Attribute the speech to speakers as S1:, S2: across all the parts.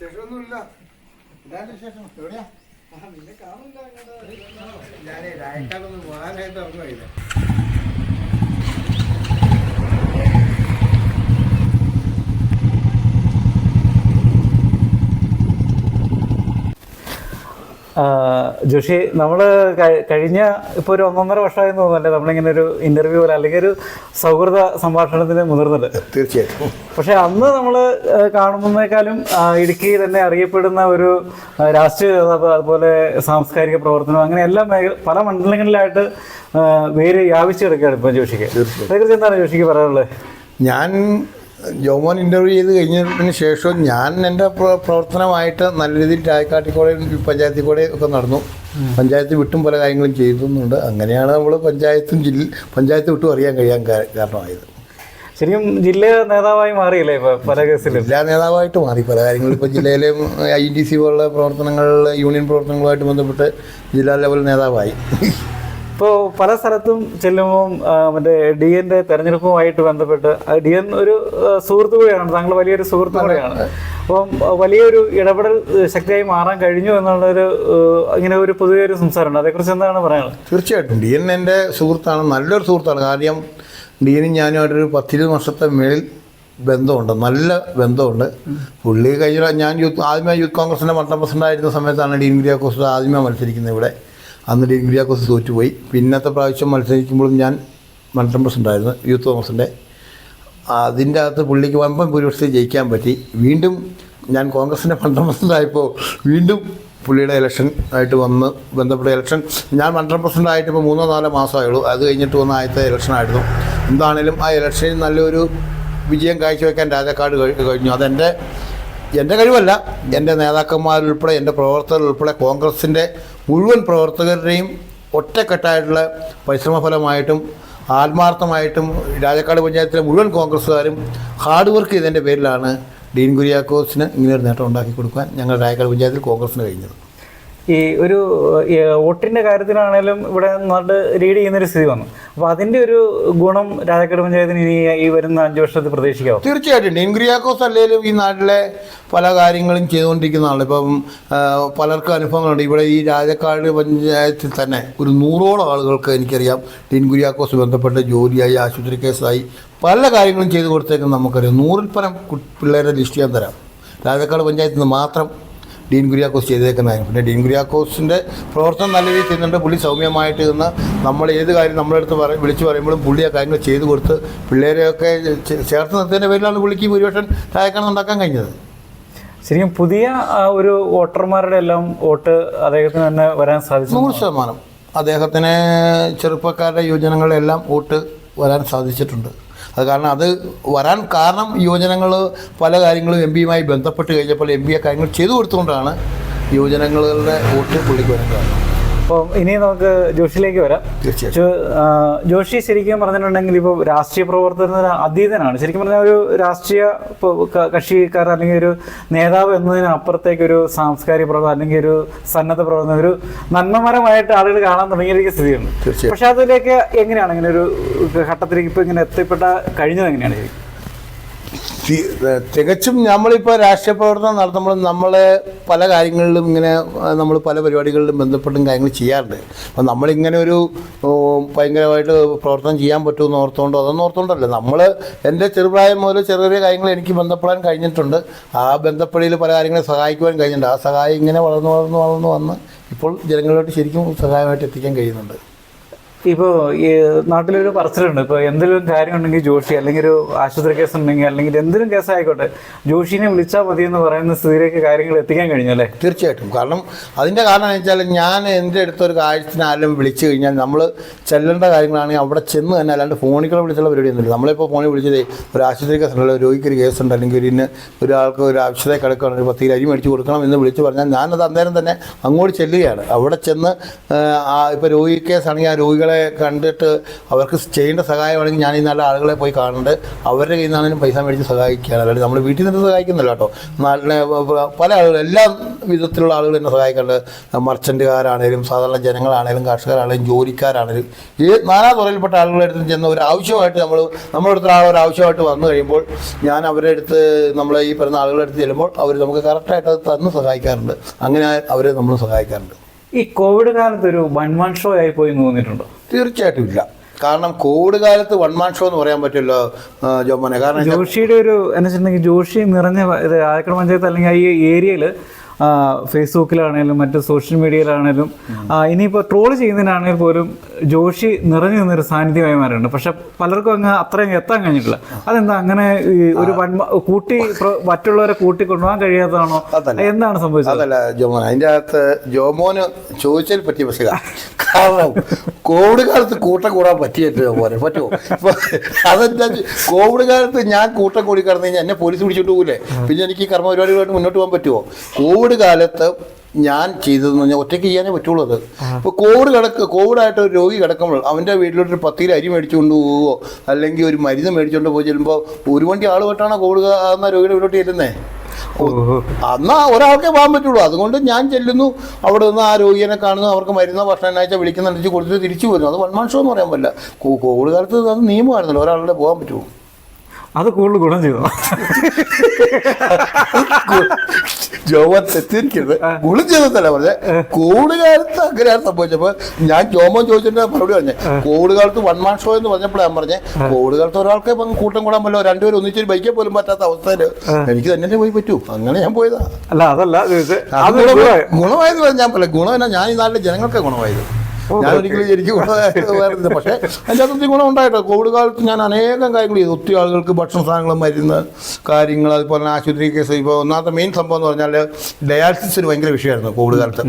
S1: വിശേഷമൊന്നുമില്ല.
S2: ഇതാണ്ട് വിശേഷം. എവിടെയാ?
S1: നിന്നെ കാണില്ല ഞാനേ രായക്കാടൊന്ന് പോകാനായിട്ട് ഇറങ്ങുമായില്ല
S3: ജോഷി നമ്മൾ കഴിഞ്ഞ ഇപ്പോൾ ഒരു ഒന്നൊന്നര വർഷമായി തോന്നുന്നല്ലേ നമ്മളിങ്ങനെ ഒരു ഇന്റർവ്യൂ പോലെ അല്ലെങ്കിൽ ഒരു സൗഹൃദ സംഭാഷണത്തിന് മുതിർന്നത്.
S2: തീർച്ചയായിട്ടും.
S3: പക്ഷെ അന്ന് നമ്മൾ കാണുന്നതിനേക്കാളും ഇടുക്കി തന്നെ അറിയപ്പെടുന്ന ഒരു രാഷ്ട്രീയ നേതാവ് അതുപോലെ സാംസ്കാരിക പ്രവർത്തനം അങ്ങനെ എല്ലാ മേഖല പല മണ്ഡലങ്ങളിലായിട്ട് വേര് വ്യാപിച്ചു കിടക്കുകയാണ് ഇപ്പം ജോഷിക്ക്. അതേക്കുറിച്ച് എന്താണ് ജോഷിക്ക് പറയാനുള്ളത്?
S2: ഞാൻ ജോമോൻ ഇന്റർവ്യൂ ചെയ്ത് കഴിഞ്ഞതിന് ശേഷം ഞാൻ എന്റെ പ്രവർത്തനമായിട്ട് നല്ല രീതിയിൽ ചായക്കാട്ടിക്കൂടെ പഞ്ചായത്തിൽ കൂടെ ഒക്കെ നടന്നു. പഞ്ചായത്ത് വിട്ടും പല കാര്യങ്ങളും ചെയ്തുന്നുണ്ട് അങ്ങനെയാണ് നമ്മൾ പഞ്ചായത്തും ജില്ല പഞ്ചായത്ത് വിട്ടും അറിയാൻ കഴിയാൻ കാരണമായത്.
S3: ശരിക്കും ജില്ലാ നേതാവായി മാറിയില്ലേ ഇപ്പോൾ പല കേസിലും?
S2: ജില്ലാ നേതാവായിട്ട് മാറി. പല കാര്യങ്ങളും ഇപ്പോൾ ജില്ലയിലെ ഐ ഡി സി പോലുള്ള പ്രവർത്തനങ്ങളിൽ യൂണിയൻ പ്രവർത്തനങ്ങളുമായിട്ട് ബന്ധപ്പെട്ട് ജില്ലാ ലെവൽ നേതാവായി.
S3: പല സ്ഥലത്തും ചെല്ലുമ്പോൾ മറ്റേ ഡി എന്റെ തെരഞ്ഞെടുപ്പുമായിട്ട് ബന്ധപ്പെട്ട് ഡി എൻ ഒരു സുഹൃത്തു കൂടെയാണ് താങ്കൾ വലിയൊരു സുഹൃത്തു കൂടെയാണ്. അപ്പം വലിയൊരു ഇടപെടൽ ശക്തിയായി മാറാൻ കഴിഞ്ഞു എന്നുള്ളൊരു ഇങ്ങനെ ഒരു പുതിയൊരു സംസാരമുണ്ട്. അതേക്കുറിച്ച് എന്താണ് പറയാനുള്ളത്?
S2: തീർച്ചയായിട്ടും. ഡി എൻ എന്റെ സുഹൃത്താണ് നല്ലൊരു സുഹൃത്താണ്. കാര്യം ഡി എനും ഞാനുമായിട്ടൊരു പത്തിരുപത് വർഷത്തെ മേളിൽ ബന്ധമുണ്ട് നല്ല ബന്ധമുണ്ട്. പുള്ളി കഴിഞ്ഞ ഞാൻ യൂത്ത് ആദ്യമേ യൂത്ത് കോൺഗ്രസിന്റെ മണ്ഡലം പ്രസിഡന്റ് ആയിരുന്ന സമയത്താണ് ഡീൻ കുര്യാക്കോസ് ആദ്യമേ മത്സരിക്കുന്നത് ഇവിടെ. അന്ന് കുര്യാക്കോസ് തോറ്റുപോയി. പിന്നത്തെ പ്രാവശ്യം മത്സരിക്കുമ്പോഴും ഞാൻ മണ്ഡലം പ്രസിഡന്റായിരുന്നു യൂത്ത് കോൺഗ്രസിന്റെ അതിന്റെ അകത്ത് പുള്ളിക്ക് വമ്പൻ ഭൂരിപക്ഷത്തിൽ ജയിക്കാൻ പറ്റി. വീണ്ടും ഞാൻ കോൺഗ്രസിന്റെ മണ്ഡലം പ്രസിഡന്റായപ്പോൾ വീണ്ടും പുള്ളിയുടെ ഇലക്ഷൻ ആയിട്ട് വന്ന് ബന്ധപ്പെട്ട ഇലക്ഷൻ. ഞാൻ മണ്ഡലം പ്രസിഡന്റ് ആയിട്ട് ഇപ്പോൾ മൂന്നോ നാലോ മാസമായുള്ളൂ. അത് കഴിഞ്ഞിട്ട് വന്ന ആദ്യത്തെ ഇലക്ഷൻ ആയിരുന്നു. എന്താണേലും ആ ഇലക്ഷനിൽ നല്ലൊരു വിജയം കാഴ്ചവെക്കാൻ രാജാക്കാട് കഴി- കഴിഞ്ഞു. അതെന്റെ എന്റെ കഴിവല്ല. എന്റെ നേതാക്കന്മാരുൾപ്പെടെ എന്റെ പ്രവർത്തകർ ഉൾപ്പെടെ കോൺഗ്രസിന്റെ മുഴുവൻ പ്രവർത്തകരുടെയും ഒറ്റക്കെട്ടായിട്ടുള്ള പരിശ്രമഫലമായിട്ടും ആത്മാർത്ഥമായിട്ടും രാജക്കാട് പഞ്ചായത്തിലെ മുഴുവൻ കോൺഗ്രസ്സുകാരും ഹാർഡ് വർക്ക് ചെയ്തതിന്റെ പേരിലാണ് ഡീൻ കുര്യാക്കോസിന് ഇങ്ങനെ ഒരു നേട്ടം ഉണ്ടാക്കി കൊടുക്കാൻ ഞങ്ങൾ രാജക്കാട് പഞ്ചായത്തിൽ കോൺഗ്രസ്സിന് കഴിഞ്ഞത്.
S3: ഈ ഒരു വോട്ടിന്റെ കാര്യത്തിലാണേലും ഇവിടെ നല്ല ലീഡ് ചെയ്യുന്നൊരു സ്ഥിതി വന്നു. അപ്പോൾ അതിന്റെ ഒരു ഗുണം രാജാക്കാട് പഞ്ചായത്തിന് ഇനി ഈ വരുന്ന അഞ്ച് വർഷത്തിൽ പ്രതീക്ഷിക്കാവും?
S2: തീർച്ചയായിട്ടും. ഡെൻഗ്രിയാക്കോസ് അല്ലെങ്കിലും ഈ നാട്ടിലെ പല കാര്യങ്ങളും ചെയ്തുകൊണ്ടിരിക്കുന്ന ആളാണ് ഇപ്പം പലർക്കും അനുഭവങ്ങളുണ്ട്. ഇവിടെ ഈ രാജക്കാട് പഞ്ചായത്തിൽ തന്നെ ഒരു നൂറോളം ആളുകൾക്ക് എനിക്കറിയാം ഡെൻഗുരിയാക്കോസ് ബന്ധപ്പെട്ട ജോലിയായി ആശുപത്രി കേസായി പല കാര്യങ്ങളും ചെയ്തു കൊടുത്തേക്കും നമുക്കറിയാം. നൂറിൽ പരം പിള്ളേരെ ലിസ്റ്റ് ഞാൻ തരാം. രാജക്കാട് പഞ്ചായത്തിൽ നിന്ന് മാത്രം ഡീൻ കുര്യാക്കോസ് ചെയ്തേക്കുന്നതായിരുന്നു പിന്നെ ഡീൻ കുര്യാക്കോസിന്റെ പ്രവർത്തനം നല്ല രീതിയിൽ ചെയ്യുന്നുണ്ട്. പുള്ളി സൗമ്യമായിട്ട് നിന്ന് നമ്മൾ ഏത് കാര്യം നമ്മളെടുത്ത് പറ വിളിച്ച് പറയുമ്പോഴും പുള്ളി ആ കാര്യങ്ങൾ ചെയ്തു കൊടുത്ത് പിള്ളേരെയൊക്കെ ചേർത്ത് നിർത്തിയതിന്റെ പേരിലാണ് പുള്ളിക്ക് ഭൂരിപക്ഷം രാജക്കാട് ഉണ്ടാക്കാൻ കഴിഞ്ഞത്.
S3: ശരിക്കും പുതിയ ഒരു വോട്ടർമാരുടെ എല്ലാം വോട്ട് അദ്ദേഹത്തിന് തന്നെ വരാൻ സാധിച്ചു.
S2: നൂറ് ശതമാനം. അദ്ദേഹത്തിന് ചെറുപ്പക്കാരുടെ യുവജനങ്ങളെല്ലാം വോട്ട് വരാൻ സാധിച്ചിട്ടുണ്ട്. അത് കാരണം അത് വരാൻ കാരണം യുവജനങ്ങൾ പല കാര്യങ്ങളും എം പിയുമായി ബന്ധപ്പെട്ട് കഴിഞ്ഞപ്പോൾ എം പി ആ കാര്യങ്ങൾ ചെയ്തു കൊടുത്തുകൊണ്ടാണ് യുവജനങ്ങളുടെ വോട്ട് പുള്ളിക്ക് വരാൻ കാരണം.
S3: അപ്പം ഇനി നമുക്ക് ജോഷിയിലേക്ക് വരാം. ജോഷി ശരിക്കും പറഞ്ഞിട്ടുണ്ടെങ്കിൽ ഇപ്പോൾ രാഷ്ട്രീയ പ്രവർത്തനത്തിന് അതീതനാണ് ശരിക്കും പറഞ്ഞാൽ ഒരു രാഷ്ട്രീയ കക്ഷിക്കാർ അല്ലെങ്കിൽ ഒരു നേതാവ് എന്നതിനപ്പുറത്തേക്ക് ഒരു സാംസ്കാരിക പ്രവർത്തനം അല്ലെങ്കിൽ ഒരു സന്നദ്ധ പ്രവർത്തനം ഒരു നന്മമരമായിട്ട് ആളുകൾ കാണാൻ തുടങ്ങിയിരിക്കുന്ന സ്ഥിതിയുണ്ട്. പക്ഷെ അതിലേക്ക് എങ്ങനെയാണ് ഇങ്ങനെ ഒരു ഘട്ടത്തിലേക്ക് ഇപ്പോൾ ഇങ്ങനെ എത്തിപ്പെട്ട കഴിഞ്ഞത് എങ്ങനെയാണ് ശരിക്കും?
S2: തികച്ചും നമ്മളിപ്പോൾ രാഷ്ട്രീയ പ്രവർത്തനം നടത്തുമ്പോൾ നമ്മൾ പല കാര്യങ്ങളിലും ഇങ്ങനെ നമ്മൾ പല പരിപാടികളിലും ബന്ധപ്പെട്ടും കാര്യങ്ങൾ ചെയ്യാറുണ്ട്. അപ്പം നമ്മളിങ്ങനെ ഒരു ഭയങ്കരമായിട്ട് പ്രവർത്തനം ചെയ്യാൻ പറ്റുമെന്ന് ഓർത്തുകൊണ്ടോ അതൊന്നും ഓർത്തുകൊണ്ടല്ല നമ്മൾ എന്റെ ചെറുപ്രായം മുതൽ ചെറിയ ചെറിയ കാര്യങ്ങൾ എനിക്ക് ബന്ധപ്പെടാൻ കഴിഞ്ഞിട്ടുണ്ട്. ആ ബന്ധപ്പെടയിൽ പല കാര്യങ്ങളെ സഹായിക്കുവാൻ കഴിഞ്ഞിട്ടുണ്ട്. ആ സഹായം ഇങ്ങനെ വളർന്നു വളർന്നു വളർന്നു വന്ന് ഇപ്പോൾ ജനങ്ങളിലോട്ട് ശരിക്കും സഹായമായിട്ട് എത്തിക്കാൻ കഴിയുന്നുണ്ട്.
S3: ഇപ്പോൾ ഈ നാട്ടിലൊരു പറച്ചിലുണ്ട്. ഇപ്പോൾ എന്തെങ്കിലും കാര്യം ഉണ്ടെങ്കിൽ ജോഷി അല്ലെങ്കിൽ ഒരു ആശുപത്രി കേസ് ഉണ്ടെങ്കിൽ അല്ലെങ്കിൽ എന്തെങ്കിലും കേസ് ആയിക്കോട്ടെ ജോഷിനെ വിളിച്ചാൽ മതി എന്ന് പറയുന്ന സ്ഥിതിയിലേക്ക് കാര്യങ്ങൾ എത്തിക്കാൻ കഴിഞ്ഞു അല്ലേ?
S2: തീർച്ചയായിട്ടും. കാരണം അതിന്റെ കാരണം എന്ന് വെച്ചാൽ ഞാൻ എന്റെ അടുത്തൊരു കാര്യത്തിന് ആരെങ്കിലും വിളിച്ചു കഴിഞ്ഞാൽ നമ്മൾ ചെല്ലേണ്ട കാര്യങ്ങളാണെങ്കിൽ അവിടെ ചെന്ന് തന്നെ അല്ലാണ്ട് ഫോണിൽ വിളിച്ചുള്ള പരിപാടിയൊന്നുമില്ല നമ്മളിപ്പോൾ ഫോണിൽ വിളിച്ചത് ഒരു ആശുപത്രി കേസുണ്ടല്ലോ രോഗിക്ക് ഒരു ഉണ്ട് അല്ലെങ്കിൽ ഒരു ഒരാൾക്ക് ഒരു ആവശ്യത്തെ കിടക്കണം ഒരു പത്ത് അരി മേടിച്ച് കൊടുക്കണം എന്ന് വിളിച്ച് പറഞ്ഞാൽ ഞാനത് അന്നേരം തന്നെ അങ്ങോട്ട് ചെല്ലുകയാണ്. അവിടെ ചെന്ന് ഇപ്പോൾ രോഗി കേസാണെങ്കിൽ ആ രോഗികളെ രോഗികളെ കണ്ടിട്ട് അവർക്ക് ചെയ്യേണ്ട സഹായമാണെങ്കിൽ ഞാൻ ഈ നല്ല ആളുകളെ പോയി കാണുന്നുണ്ട്. അവരുടെ കയ്യിൽ നിന്നാണെങ്കിലും പൈസ മേടിച്ച് സഹായിക്കുകയാണ്. അല്ലെങ്കിൽ നമ്മൾ വീട്ടിൽ നിന്ന് സഹായിക്കുന്നില്ല കേട്ടോ. നല്ല പല ആളുകൾ എല്ലാ വിധത്തിലുള്ള ആളുകൾ എന്നെ സഹായിക്കാറുണ്ട്. മർച്ചന്റുകാരാണേലും സാധാരണ ജനങ്ങളാണേലും കർഷകരാണേലും ജോലിക്കാരാണേലും ഈ നാനാ തുറയിൽപ്പെട്ട ആളുകളുടെ അടുത്ത് ചെന്ന് ഒരു ആവശ്യമായിട്ട് നമ്മൾ നമ്മുടെ അടുത്ത ആൾ ഒരു ആവശ്യമായിട്ട് വന്നു കഴിയുമ്പോൾ ഞാൻ അവരുടെ അടുത്ത് നമ്മൾ ഈ പറയുന്ന ആളുകളുടെ അടുത്ത് ചെല്ലുമ്പോൾ അവർ നമുക്ക് കറക്റ്റായിട്ട് അത് തന്ന് സഹായിക്കാറുണ്ട്. അങ്ങനെ അവരെ നമ്മൾ സഹായിക്കാറുണ്ട്.
S3: ഈ കോവിഡ് കാലത്ത് ഒരു വൺ വൺ ഷോ ആയി പോയി തോന്നിയിട്ടുണ്ടോ?
S2: തീർച്ചയായിട്ടും ഇല്ല. കാരണം കോവിഡ് കാലത്ത് വൺ മാൻ ഷോ എന്ന് പറയാൻ പറ്റില്ല ജോമോനെ. കാരണം
S3: ജോഷിയുടെ ഒരു എന്ന് വെച്ചിട്ടുണ്ടെങ്കിൽ ജോഷി നിറഞ്ഞ ഇത് ആയക്കട പഞ്ചായത്ത് അല്ലെങ്കിൽ ഈ ഏരിയയിൽ ഫേസ്ബുക്കിലാണേലും മറ്റ് സോഷ്യൽ മീഡിയയിലാണേലും ഇനിയിപ്പോൾ ട്രോൾ ചെയ്യുന്നതിനാണെങ്കിൽ പോലും ജോഷി നിറഞ്ഞു നിന്നൊരു സാന്നിധ്യമായി മാറിയിട്ടുണ്ട്. പക്ഷെ പലർക്കും അങ്ങ് അത്രയും എത്താൻ കഴിഞ്ഞിട്ടില്ല. അതെന്താ അങ്ങനെ ഈ ഒരു കൂട്ടി മറ്റുള്ളവരെ കൂട്ടി കൊണ്ടുപോകാൻ കഴിയാത്തതാണോ എന്താണ് സംഭവിച്ചത്?
S2: അതല്ല ജോമോൻ അതിന്റെ അകത്ത് ജോമോന് ചോദിച്ചതിൽ പറ്റിയ പക്ഷേ കാരണം കോവിഡ് കാലത്ത് കൂട്ടം കൂടാൻ പറ്റിയിട്ട് ജോമോനെ. പറ്റുമോ? അതെന്താ കോവിഡ് കാലത്ത് ഞാൻ കൂട്ടം കൂടി കടന്നു കഴിഞ്ഞാൽ എന്നെ പോലീസ് പിടിച്ചിട്ട് പോകില്ലേ പിന്നെ എനിക്ക് കർമ്മപരിപാടികളായിട്ട് കർമ്മ പരിപാടികളായിട്ട് മുന്നോട്ട് പോകാൻ പറ്റുമോ? കോവിഡ് കാലത്ത് ഞാൻ ചെയ്തതെന്ന് പറഞ്ഞാൽ ഒറ്റയ്ക്ക് ചെയ്യാനേ പറ്റുള്ളൂ അത്. ഇപ്പോൾ കോവിഡ് കിടക്ക് കോവിഡായിട്ട് ഒരു രോഗി കിടക്കുമ്പോൾ അവന്റെ വീട്ടിലോട്ട് ഒരു പത്ത് കിലോ അരി മേടിച്ചുകൊണ്ട് പോവുകയോ അല്ലെങ്കിൽ ഒരു മരുന്ന് മേടിച്ചുകൊണ്ട് പോയി ചെല്ലുമ്പോൾ ഒരു വണ്ടി ആൾ പെട്ടാണ് കോവിഡ് എന്ന രോഗിയുടെ വീട്ടിലോട്ട് ചെല്ലുന്നേ?
S3: എന്നാ
S2: അന്ന് ഒരാൾക്കേ പോകാൻ പറ്റുള്ളൂ. അതുകൊണ്ട് ഞാൻ ചെല്ലുന്നു. അവിടെ നിന്ന് ആ രോഗിയെ കാണുന്നു. അവർക്ക് മരുന്ന് ഭക്ഷണം വിളിക്കുന്ന വിളിക്കുന്നുണ്ടെങ്കിൽ കൊടുത്തിട്ട് തിരിച്ചു വരുന്നു അത് വൺമാൻ ഷോ എന്ന് പറയാൻ പറ്റില്ല. കോവിഡ് കാലത്ത് അത് നിയമമായിരുന്നല്ലോ. ഒരാളുടെ പോകാൻ പറ്റുമോ
S3: അത് കൂടുതൽ ഗുണം ചെയ്തു.
S2: ജോമോൻ തെറ്റിരിക്കരുത് ഗുണം ചെയ്തല്ല പറഞ്ഞേ. കോവിഡ് കാലത്ത് അങ്ങനെയാണ് സംഭവിച്ചപ്പോൾ ഞാൻ ജോമോൻ ചോദിച്ചിട്ട് മറുപടി പറഞ്ഞേ. കോവിഡ് കാലത്ത് വൺ മാൻ ഷോ എന്ന് പറഞ്ഞപ്പോഴാണ് ഞാൻ പറഞ്ഞേ. കോവിഡ് കാലത്ത് ഒരാൾക്ക് ഇപ്പം കൂട്ടം കൂടാൻ പറ്റില്ല. രണ്ടുപേരും ഒന്നിച്ചൊരു ബൈക്കിൽ പോലും പറ്റാത്ത അവസ്ഥയിൽ എനിക്ക് തന്നെ പോയി പറ്റൂ. അങ്ങനെ ഞാൻ പോയതാ.
S3: അല്ല അതല്ല.
S2: ഗുണമായത് ഞാൻ പറയാം ഗുണം ഞാൻ ഈ നാട്ടിലെ ജനങ്ങൾക്ക് ഗുണമായത്. ഞാൻ ഒരിക്കലും എനിക്ക് ഗുണമായത് പക്ഷേ അതിന്റെ അകത്ത് ഗുണം ഉണ്ടായിട്ടോ കോവിഡ് കാലത്ത് ഞാൻ അനേകം കാര്യങ്ങൾ ചെയ്തു. ഒത്തിരി ആളുകൾക്ക് ഭക്ഷണ സാധനങ്ങൾ മരുന്ന് കാര്യങ്ങൾ അതുപോലെ തന്നെ ആശുപത്രി കേസ്. ഇപ്പോൾ ഒന്നാമത്തെ മെയിൻ സംഭവം എന്ന് പറഞ്ഞാൽ ഡയാലിസിസ് ഒരു ഭയങ്കര വിഷയമായിരുന്നു കോവിഡ് കാലത്ത്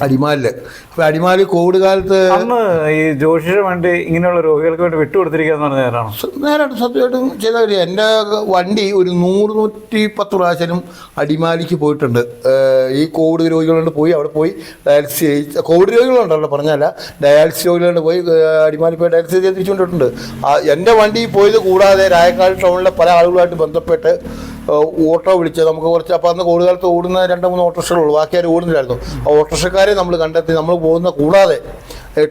S2: അടിമാലിൽ അപ്പൊ അടിമാലി കോവിഡ് കാലത്ത്
S3: അന്ന് ഈ ജോഷിയുടെ വണ്ടി ഇങ്ങനെയുള്ള രോഗികൾക്ക് വേണ്ടി വിട്ടുകൊടുത്തിരിക്കാന്ന് പറഞ്ഞ
S2: നേരമാണ് നേരായിട്ട് സത്യമായിട്ടും ചെയ്ത കാര്യം എന്റെ വണ്ടി ഒരു നൂറ് നൂറ്റി പത്ത് പ്രാവശ്യം അടിമാലിക്ക് പോയിട്ടുണ്ട്. ഈ കോവിഡ് രോഗികളുണ്ട് പോയി അവിടെ പോയി ഡയാലിസിസ് കോവിഡ് രോഗികളുണ്ടല്ലോ പറഞ്ഞല്ല ഡയാലിസിസ് രോഗികളുണ്ട് പോയി അടിമാലി പോയി ഡയാലിസിസ് ചെയ്ത് തിരിച്ചു കൊണ്ടിട്ടുണ്ട് ആ എന്റെ വണ്ടി പോയത് കൂടാതെ രായക്കാട് ടൗണിലെ പല ആളുകളുമായിട്ട് ബന്ധപ്പെട്ട് ഓട്ടോ വിളിച്ച് നമുക്ക് കുറച്ച് അപ്പോൾ അന്ന് കൂടുതലത്ത് ഓടുന്ന രണ്ട് മൂന്ന് ഓട്ടോറിക്ഷകളുള്ളൂ. ബാക്കി ആരും ഓടുന്നില്ലായിരുന്നു. ആ ഓട്ടോറിക്ഷക്കാരെ നമ്മൾ കണ്ടെത്തി നമ്മൾ പോകുന്ന കൂടാതെ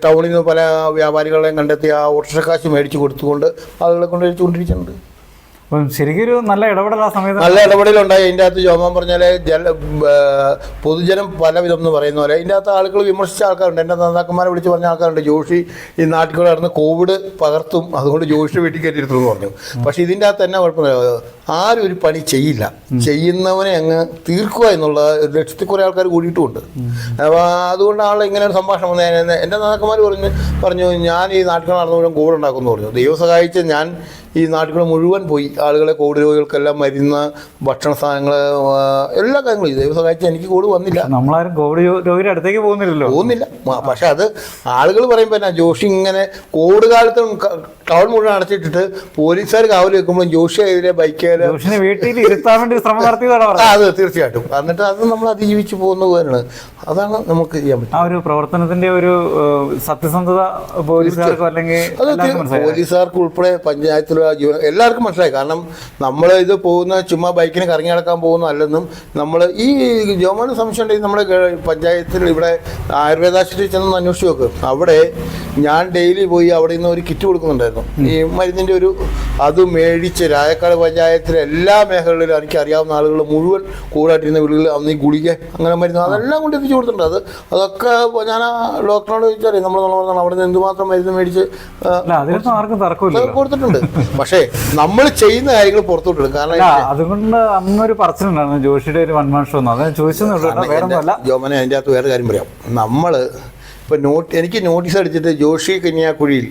S2: ടൗണിൽ നിന്ന് പല വ്യാപാരികളെയും കണ്ടെത്തി ആ ഓട്ടോറിക്ഷക്കാശ് മേടിച്ച് കൊടുത്തുകൊണ്ട് ആളുകളെ കൊണ്ട് എഴുത്തുകൊണ്ടിരിക്കുന്നുണ്ട്
S3: ശരിക്കൊരു ശരിക്കും നല്ല ഇടപെടൽ ആ സമയത്ത്
S2: നല്ല ഇടപെടലുണ്ടായി. അതിന്റെ അകത്ത് ജോമാൻ പറഞ്ഞാൽ ജല പൊതുജനം പലവിധം എന്ന് പറയുന്ന പോലെ. ഇതിന്റെ അകത്ത് ആളുകൾ വിമർശിച്ച ആൾക്കാരുണ്ട്. എന്റെ നേതാക്കന്മാരെ വിളിച്ച് പറഞ്ഞ ആൾക്കാരുണ്ട്. ജോഷി ഈ നാട്ടിൽ നടന്ന് കോവിഡ് പകർത്തും. അതുകൊണ്ട് ജോഷി വീട്ടിൽ കയറ്റിയിരുന്നു എന്ന് പറഞ്ഞു. പക്ഷേ ഇതിന്റെ അകത്ത് തന്നെ കുഴപ്പമില്ല. ആരും ഒരു പണി ചെയ്യില്ല. ചെയ്യുന്നവനെ അങ്ങ് തീർക്കുക എന്നുള്ള ഒരു ലക്ഷ്യത്തിൽ കുറേ ആൾക്കാർ കൂടിയിട്ടുമുണ്ട്. അപ്പോൾ അതുകൊണ്ട് ആൾ ഇങ്ങനെ ഒരു സംഭാഷണം വന്നു ഞാൻ- എന്റെ നേതാക്കന്മാർ പറഞ്ഞു പറഞ്ഞു ഞാൻ ഈ നാട്ടിൽ നടന്ന മുഴുവൻ കോവിഡ് ഉണ്ടാക്കുമെന്ന് പറഞ്ഞു. ദൈവം സഹായിച്ച് ഞാൻ ഈ നാട്ടിൽ മുഴുവൻ പോയി. ആളുകളെ കോവിഡ് രോഗികൾക്കെല്ലാം മരുന്ന് ഭക്ഷണ സാധനങ്ങൾ എല്ലാ കാര്യങ്ങളും ദൈവ സഹായിച്ച് എനിക്ക് കോവിഡ് വന്നില്ല.
S3: നമ്മളാരും കോവിഡ് രോഗിയുടെ അടുത്തേക്ക് പോകുന്നില്ലല്ലോ.
S2: പോകുന്നില്ല. പക്ഷെ അത് ആളുകൾ പറയുമ്പോൾ എന്നാ ജോഷി ഇങ്ങനെ കോവിഡ് കാലത്ത് ക- ടൗൺ മുഴുവൻ അടച്ചിട്ടിട്ട് പോലീസുകാർ കാവൽ വെക്കുമ്പോൾ ജോഷി എതിരെ ബൈക്കേൽ
S3: ജോഷിനെ വീട്ടിൽ ഇരുത്താൻ വേണ്ടി ശ്രമം നടത്തിയതാണ്
S2: അത് തീർച്ചയായിട്ടും. എന്നിട്ട് അത് നമ്മൾ അതിജീവിച്ച് പോകുന്ന പോലെയാണ്. അതാണ് നമുക്ക് ചെയ്യാൻ പറ്റും
S3: ആ ഒരു പ്രവർത്തനത്തിന്റെ ഒരു സത്യസന്ധത പോലീസുകാർക്ക് അല്ലെങ്കിൽ
S2: പോലീസുകാർക്ക് ഉൾപ്പെടെ പഞ്ചായത്തിലുള്ള ജീവന എല്ലാവർക്കും മനസ്സിലായി. കാരണം നമ്മൾ ഇത് പോകുന്ന ചുമ്മാ ബൈക്കിന് കറങ്ങി നടക്കാൻ പോകുന്ന അല്ലെന്നും നമ്മൾ ഈ ജോമാന് സംശയം ഉണ്ടെങ്കിൽ നമ്മുടെ പഞ്ചായത്തിൽ ഇവിടെ ആയുർവേദാശുപത്രി ചെന്ന് അന്വേഷിച്ച് നോക്ക്. അവിടെ ഞാൻ ഡെയിലി പോയി അവിടെ നിന്ന് ഒരു കിറ്റ് കൊടുക്കുന്നുണ്ടായിരുന്നു. ഈ മരുന്നിന്റെ ഒരു അത് മേടിച്ച് രായക്കാട് പഞ്ചായത്തിലെ എല്ലാ മേഖലകളിലും എനിക്ക് അറിയാവുന്ന ആളുകൾ മുഴുവൻ കൂടായിട്ടിരുന്ന വീടുകളിൽ അന്ന് ഈ ഗുളിക അങ്ങനെ മരുന്ന് അതെല്ലാം കൊണ്ട് എത്തിച്ചു കൊടുത്തിട്ടുണ്ട്. അത് അതൊക്കെ ഞാൻ ആ ഡോക്ടറോട് ചോദിച്ചറിയാം നമ്മൾ നമ്മൾ അവിടെ നിന്ന് എന്തുമാത്രം മരുന്ന് മേടിച്ച് കൊടുത്തിട്ടുണ്ട്. പക്ഷേ നമ്മൾ ചെയ്യുന്ന കാര്യങ്ങൾ പുറത്തുവിട്ടു കാരണം
S3: അതുകൊണ്ട് അന്നൊരു പറച്ചിലുണ്ടായിരുന്നു ജോഷിയുടെ ഒരു വൺമാൻ ഷോ
S2: ജോമനെ അതിന്റെ അകത്ത് വേറെ കാര്യം പറയാം. നമ്മൾ ഇപ്പം നോട്ട് എനിക്ക് നോട്ടീസ് അടിച്ചിട്ട് ജോഷി കന്യാക്കുഴിയിൽ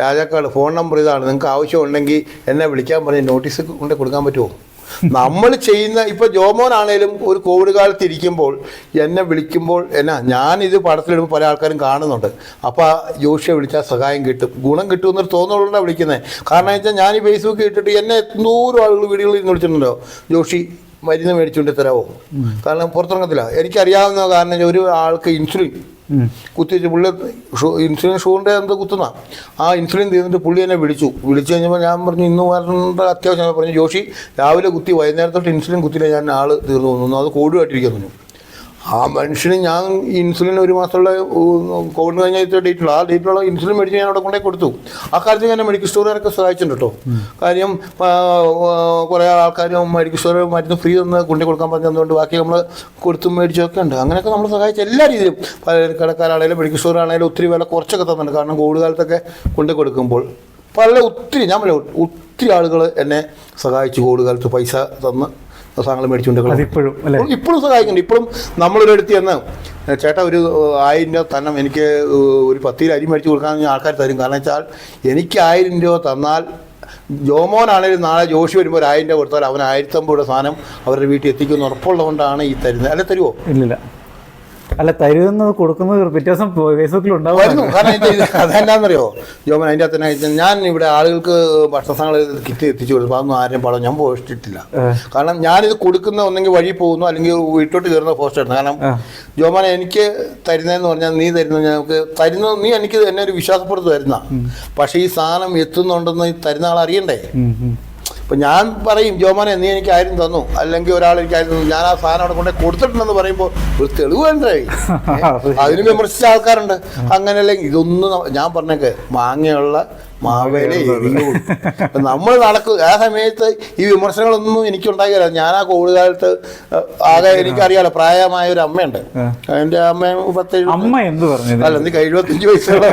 S2: രാജാക്കാട് ഫോൺ നമ്പർ ഇതാണ്. നിങ്ങൾക്ക് ആവശ്യമുണ്ടെങ്കിൽ എന്നെ വിളിക്കാൻ പറഞ്ഞ് നോട്ടീസ് കൊണ്ട് കൊടുക്കാൻ പറ്റുമോ? നമ്മൾ ചെയ്യുന്ന ഇപ്പൊ ജോമോനാണേലും ഒരു കോവിഡ് കാലത്ത് ഇരിക്കുമ്പോൾ എന്നെ വിളിക്കുമ്പോൾ എന്നാ ഞാനിത് പടത്തിലിടുമ്പോൾ പല ആൾക്കാരും കാണുന്നുണ്ട്. അപ്പോൾ ജോഷിയെ വിളിച്ചാൽ സഹായം കിട്ടും. ഗുണം കിട്ടുമെന്നൊരു തോന്നലുകൊണ്ടാണ് വിളിക്കുന്നത് കാരണം വെച്ചാൽ ഞാൻ ഈ ഫേസ്ബുക്ക് ഇട്ടിട്ട് എന്നെ എന്തോരം ആളുകൾ വീടുകളിൽ നിന്ന് വിളിച്ചിട്ടുണ്ടോ? ജോഷി മരുന്ന് മേടിച്ചുകൊണ്ട് തരാമോ കാരണം പുറത്തിറങ്ങത്തില്ല. എനിക്കറിയാവുന്ന കാരണം ഒരു ആൾക്ക് ഇൻസുലിൻ കുത്തിവെച്ച് പുള്ളി ഷു- ഇൻസുലിൻ ഷൂറിന്റെ എന്തോ കുത്തുന്ന. ആ ഇൻസുലിൻ തീർന്നിട്ട് പുള്ളി എന്നെ വിളിച്ചു. വിളിച്ചു കഴിഞ്ഞപ്പോൾ ഞാൻ പറഞ്ഞു ഇന്ന് വരേണ്ട അത്യാവശ്യം. പറഞ്ഞു ജോഷി രാവിലെ കുത്തി വൈകുന്നേരത്തോട്ട് ഇൻസുലിൻ കുത്തിയില്ല ഞാൻ ആൾ തീർന്നു തോന്നുന്നു അത് കോഴിയായിട്ടിരിക്കുന്നു ആ മനുഷ്യന് ഞാൻ ഇൻസുലിൻ ഒരു മാസമുള്ള കോവിഡ് കഴിഞ്ഞ ഡേറ്റുള്ള ആ ഡേറ്റിലുള്ള ഇൻസുലിൻ മേടിച്ച് ഞാൻ അവിടെ കൊണ്ടേ കൊടുത്തു. ആ കാര്യത്തിൽ ഞാൻ മെഡിക്കൽ സ്റ്റോറുകാരൊക്കെ സഹായിച്ചിട്ടുണ്ട് കേട്ടോ കാര്യം കുറേ ആൾക്കാർ മെഡിക്കൽ സ്റ്റോർ മരുന്ന് ഫ്രീ തന്ന് കൊണ്ടേ കൊടുക്കാൻ പറഞ്ഞതുകൊണ്ട് ബാക്കി നമ്മൾ കൊടുത്തും മേടിച്ചൊക്കെ ഉണ്ട്. അങ്ങനെയൊക്കെ നമ്മൾ സഹായിച്ച എല്ലാ രീതിയിലും. കടക്കാരാണെങ്കിലും മെഡിക്കൽ സ്റ്റോറാണെങ്കിലും ഒത്തിരി വില കുറച്ചൊക്കെ തന്നിട്ടുണ്ട്. കാരണം കോവിഡ് കാലത്തൊക്കെ കൊണ്ടു കൊടുക്കുമ്പോൾ പല ഒത്തിരി ഞാൻ പറയാം ഒത്തിരി ആളുകൾ എന്നെ സഹായിച്ചു. കോവിഡ് കാലത്ത് പൈസ തന്ന് സാധനങ്ങൾ മേടിച്ചുകൊണ്ട് ഇപ്പോഴും- ഇപ്പോഴും സഹായിക്കുന്നുണ്ട്. ഇപ്പോഴും നമ്മളൊരു അടുത്ത് ചെന്ന് ചേട്ടാ ഒരു ആയിരം രൂപ തന്നെ എനിക്ക് ഒരു പത്ത് കിലോ അരി മേടിച്ച് കൊടുക്കാൻ ആൾക്കാർ തരും. കാരണം വെച്ചാൽ എനിക്ക് ആയിരം രൂപ തന്നാൽ ജോമോനാണെങ്കിലും നാളെ ജോഷി വരുമ്പോൾ ഒരു ആയിരം രൂപ കൊടുത്താൽ അവൻ ആയിരത്തമ്പത് രൂപ സാധനം അവരുടെ വീട്ടിൽ എത്തിക്കുമെന്ന് ഉറപ്പുള്ളതുകൊണ്ടാണ് ഈ തരുന്നത്. അല്ലെ തരുമോ
S3: ഇല്ലില്ല. അല്ല തരുന്നത് കൊടുക്കുന്നത് വ്യത്യാസം ഫേസ്ബുക്കിൽ ഉണ്ടാവും.
S2: വരുന്നു. കാരണം അതെന്താണെന്നറിയോ ജോമൻ അതിന്റെ അകത്ത് തന്നെ ഞാൻ ഇവിടെ ആളുകൾക്ക് ഭക്ഷണ കിറ്റ് എത്തിച്ചു കൊടുക്കും അതൊന്നും ആരും പടം ഞാൻ പോസ്റ്റ് ഇട്ടില്ല കാരണം ഞാനിത് കൊടുക്കുന്ന ഒന്നെങ്കിൽ വഴി പോകുന്നു അല്ലെങ്കിൽ വീട്ടോട്ട് കയറുന്ന പോസ്റ്റ് ഇടുന്നു കാരണം. ജോമാൻ എനിക്ക് തരുന്നതെന്ന് പറഞ്ഞാൽ നീ തരുന്ന ഞങ്ങൾക്ക് തരുന്ന നീ എനിക്ക് എന്നെ ഒരു വിശ്വാസപ്പെടുത്ത് തരുന്ന. പക്ഷേ ഈ സാധനം എത്തുന്നുണ്ടെന്ന് തരുന്ന ആൾ അറിയണ്ടേ?
S3: ഉം.
S2: ഞാൻ പറയും ജോമാനെ നീ എനിക്ക് ആയിരം തന്നു അല്ലെങ്കിൽ ഒരാൾ എനിക്ക് ആയിരം തന്നു ഞാൻ ആ സാധനം അവിടെ കൊണ്ടേ കൊടുത്തിട്ടുണ്ടെന്ന് പറയുമ്പോൾ ഒരു തെളിവ് വേണ്ടേ? അതിന് വിമർശിച്ച ആൾക്കാരുണ്ട് അങ്ങനെയല്ലെങ്കിൽ ഇതൊന്നും ഞാൻ പറഞ്ഞേക്ക് മാങ്ങയുള്ള മാവേലെ നമ്മൾ നടക്കും ആ സമയത്ത് ഈ വിമർശനങ്ങളൊന്നും എനിക്ക് ഉണ്ടാകില്ല ഞാൻ ആ കോവിഡ് കാലത്ത് ആകെ എനിക്കറിയാലോ പ്രായമായ ഒരു അമ്മയുണ്ട്
S3: എന്റെ
S2: എന്റെ അമ്മ പത്തേഴ്
S3: അമ്മ എന്ത് പറഞ്ഞു
S2: അല്ല എനിക്ക് എഴുപത്തഞ്ച് വയസ്സുള്ള